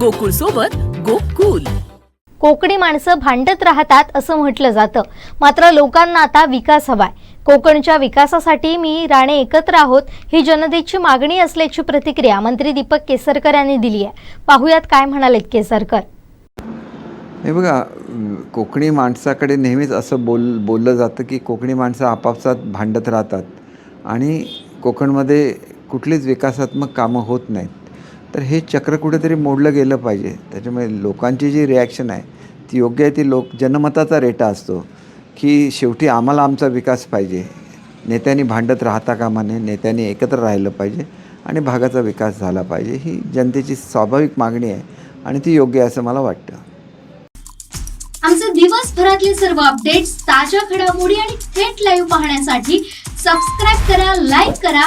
गोकुळ सोबत गोकुल. कोकणी माणसं भांडत राहतात असं म्हटलं जातं. मात्र लोकांना आता विकास हवाय. कोकणच्या विकासासाठी मी राणे एकत्र आहोत ही जनतेची मागणी असल्याची प्रतिक्रिया मंत्री दीपक केसरकर यांनी दिली आहे. पाहुयात काय म्हणालेत केसरकर. हे बघा कोकणी माणसाकडे नेहमीच असं बोल बोललं जातं की कोकणी माणसं आपापसात भांडत राहतात. आणि कोकणमध्ये कुठलीच विकासात्मक कामं होत नाहीत. तर हे चक्र कुठेतरी मोडलं गेलं पाहिजे. त्याच्यामुळे लोकांची जी रिॲक्शन आहे ती योग्य आहे ती लोक जनमताचा रेटा असतो की शेवटी आम्हाला आमचा विकास पाहिजे. नेत्यांनी भांडत राहता कामा नये नेत्यांनी एकत्र राहिलं पाहिजे आणि भागाचा विकास झाला पाहिजे. ही जनतेची स्वाभाविक मागणी आहे आणि ती योग्य आहे असं मला वाटतं. आमचे दिवसभरातले सर्व अपडेट्स ताज्या घडामोडी आणि थेट लाईव्ह पाहण्यासाठी सबस्क्राईब करा लाईक करा